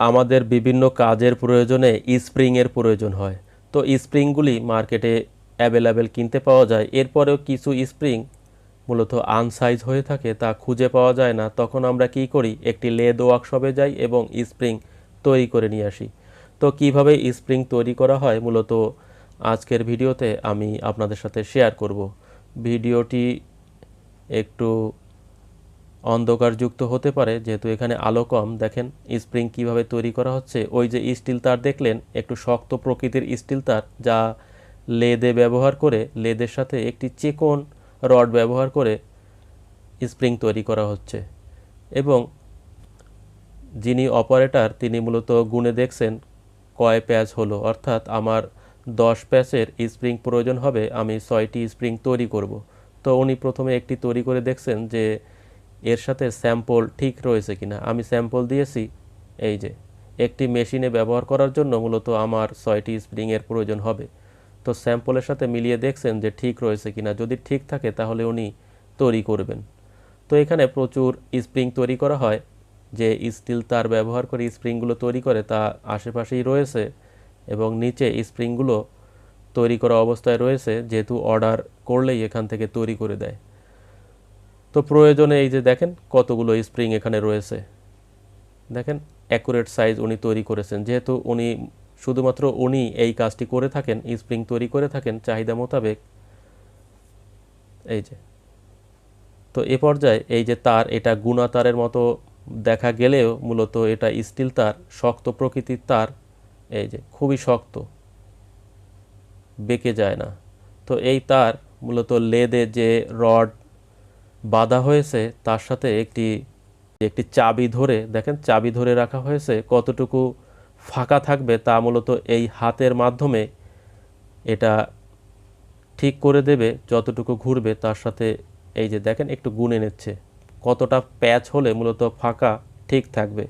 আমাদের বিভিন্ন কাজের প্রয়োজনে স্প্রিংয়ের প্রয়োজন হয়। তো স্প্রিংগুলি মার্কেটে অ্যাভেলেবেল কিনতে পাওয়া যায়। এরপরেও কিছু স্প্রিং মূলত আনসাইজ হয়ে থাকে, তা খুঁজে পাওয়া যায় না। তখন আমরা কি করি? একটি লেদ ওয়ার্কশপে যাই এবং স্প্রিং তৈরি করে নিয়ে আসি। তো কীভাবে স্প্রিং তৈরি করা হয়? মূলত আজকের ভিডিওতে আমি আপনাদের সাথে শেয়ার করব। ভিডিওটি একটু অন্ধকারযুক্ত হতে পারে, যেহেতু এখানে আলো কম। দেখেন, স্প্রিং কীভাবে তৈরি করা হচ্ছে। ওই যে স্টিল তার দেখলেন, একটু শক্ত প্রকৃতির স্টিল তার, যা লেদে ব্যবহার করে, লেদের সাথে একটি চিকন রড ব্যবহার করে স্প্রিং তৈরি করা হচ্ছে। এবং যিনি অপারেটর, তিনি মূলত গুণে দেখছেন, কয় প্যাচ হলো। অর্থাৎ আমার দশ প্যাচের স্প্রিং প্রয়োজন হবে, আমি ছয়টি স্প্রিং তৈরি করব। তো উনি প্রথমে একটি তৈরি করে দেখছেন যে এর সাথে স্যাম্পল ঠিক রয়েছে কিনা? আমি স্যাম্পল দিয়েছি, এই যে, একটি মেশিনে ব্যবহার করার জন্য মূলত আমার ছয়টি স্প্রিংয়ের প্রয়োজন হবে। তো স্যাম্পলের সাথে মিলিয়ে দেখছেন যে ঠিক রয়েছে কিনা। যদি ঠিক থাকে, তাহলে উনি তৈরি করবেন। তো এখানে প্রচুর স্প্রিং তৈরি করা হয়। যে স্টিল তার ব্যবহার করে স্প্রিংগুলো তৈরি করে, তা আশেপাশেই রয়েছে এবং নিচে স্প্রিংগুলো তৈরি করা অবস্থায় রয়েছে। যেহেতু অর্ডার করলেই এখান থেকে তৈরি করে দেয়। তো প্রয়োজনে এই যে দেখেন কতগুলো স্প্রিং এখানে রয়েছে। দেখেন অ্যাকুরেট সাইজ উনি তৈরি করেছেন। যেহেতু উনি শুধুমাত্র উনি এই কাজটি করে থাকেন স্প্রিং তৈরি করে থাকেন চাহিদা মোতাবেক, এই যে। তো এ পর্যায়ে এই যে তার, এটা গুণা তারের মতো দেখা গেলেও মূলত এটা স্টিল তার, শক্ত প্রকৃতির তার, এই যে খুবই শক্ত, বেঁকে যায় না। তো এই তার মূলত লেদে যে রড বাঁধা হয়েছে, তার সাথে একটি একটি চাবি ধরে, দেখেন চাবি ধরে রাখা হয়েছে, কতটুকু ফাঁকা থাকবে তা মূলত এই হাতের মাধ্যমে এটা ঠিক করে দেবে, যতটুকু ঘুরবে তার সাথে এই যে দেখেন একটু গুনে নিচ্ছে। কতটা প্যাচ হলে মূলত ফাঁকা ঠিক থাকবে।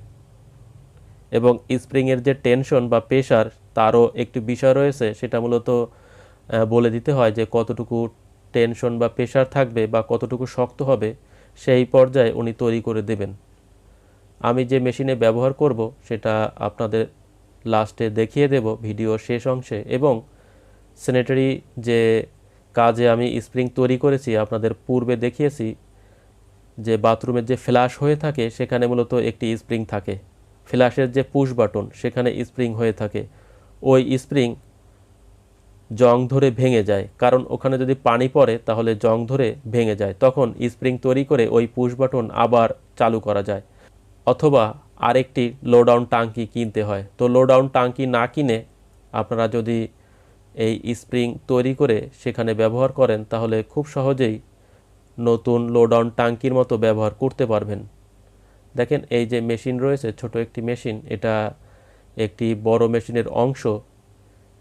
এবং স্প্রিংয়ের যে টেনশন বা প্রেশার তারও একটি বিষয় রয়েছে, সেটা মূলত বলে দিতে হয় যে কতটুকু টেনশন বা প্রেশার থাকবে বা কতটুকু শক্ত হবে, সেই পর্যায়ে উনি তৈরি করে দেবেন। আমি যে মেশিনে ব্যবহার করব, সেটা আপনাদের লাস্টে দেখিয়ে দেব ভিডিও শেষ অংশে। এবং স্যানিটারি যে কাজে আমি স্প্রিং তৈরি করেছি, আপনাদের পূর্বে দেখিয়েছি যে বাথরুমের যে ফ্ল্যাশ হয়ে থাকে, সেখানে মূলত একটি স্প্রিং থাকে। ফ্ল্যাশের যে পুশ বাটন, সেখানে স্প্রিং হয়ে থাকে। ওই স্প্রিং জং ধরে ভেঙে যায়। কারণ ওখানে যদি পানি পড়ে, তাহলে জং ধরে ভেঙে যায়। তখন স্প্রিং তৈরি করে ওই পুশ বাটন আবার চালু করা যায়। অথবা আরেকটি লোডাউন টাঙ্কি কিনতে হয়। তো লোডাউন টাঙ্কি না কিনে আপনারা যদি এই স্প্রিং তৈরি করে সেখানে ব্যবহার করেন, তাহলে খুব সহজেই নতুন লোডাউন টাঙ্কির মতো ব্যবহার করতে পারবেন। দেখেন, এই যে মেশিন রয়েছে, ছোট একটি মেশিন, এটা একটি বড় মেশিনের অংশ।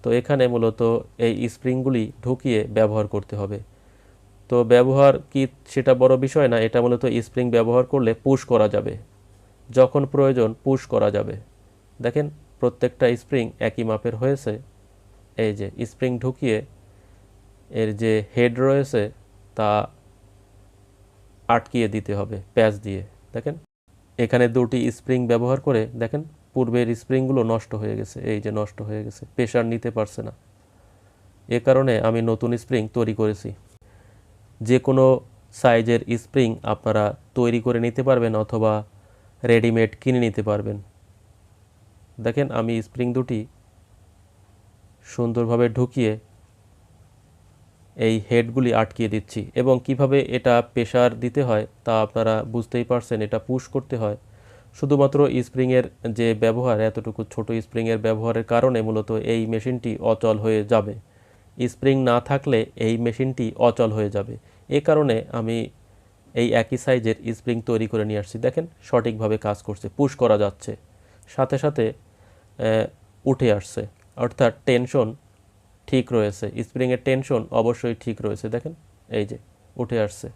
তো এখানে মূলত এই স্প্রিংগুলি ঢুকিয়ে ব্যবহার করতে হবে। তো ব্যবহার কি সেটা বড় বিষয় না, এটা মূলত স্প্রিং ব্যবহার করলে পুশ করা যাবে। যখন প্রয়োজন পুশ করা যাবে। দেখেন, প্রত্যেকটা স্প্রিং একই মাপের হয়েছে। এই যে স্প্রিং ঢুকিয়ে এর যে হেড রয়েছে তা আটকিয়ে দিতে হবে, প্যাচ দিয়ে। দেখেন, এখানে দুটি স্প্রিং ব্যবহার করে দেখেন পূর্বের স্প্রিংগুলো নষ্ট হয়ে গেছে, এই যে নষ্ট হয়ে গেছে প্রেশার নিতে পারছে না। এ কারণে আমি নতুন স্প্রিং তৈরি করেছি। যে কোনো সাইজের স্প্রিং আপনারা তৈরি করে নিতে পারবেন অথবা রেডিমেড কিনে নিতে পারবেন। দেখেন আমি স্প্রিং দুটি সুন্দরভাবে ঢুকিয়ে এই হেডগুলি আটকিয়ে দিচ্ছি এবং কীভাবে এটা প্রেশার দিতে হয় তা আপনারা বুঝতেই পারছেন, এটা পুশ করতে হয়। শুধুমাত্র স্প্রিংয়ের যে ব্যবহার, এতটুকু ছোট স্প্রিংয়ের ব্যবহারের কারণে মূলত এই মেশিনটি অচল হয়ে যাবে। স্প্রিং না থাকলে এই মেশিনটি অচল হয়ে যাবে। এ কারণে আমি এই একই সাইজের স্প্রিং তৈরি করে নিয়ে আসছি। দেখেন, সঠিকভাবে কাজ করছে, পুশ করা যাচ্ছে। সাথে সাথে উঠে আসছে। অর্থাৎ টেনশন ঠিক রয়েছে। স্প্রিংয়ের টেনশন অবশ্যই ঠিক রয়েছে। দেখেন, এই যে, উঠে আসছে।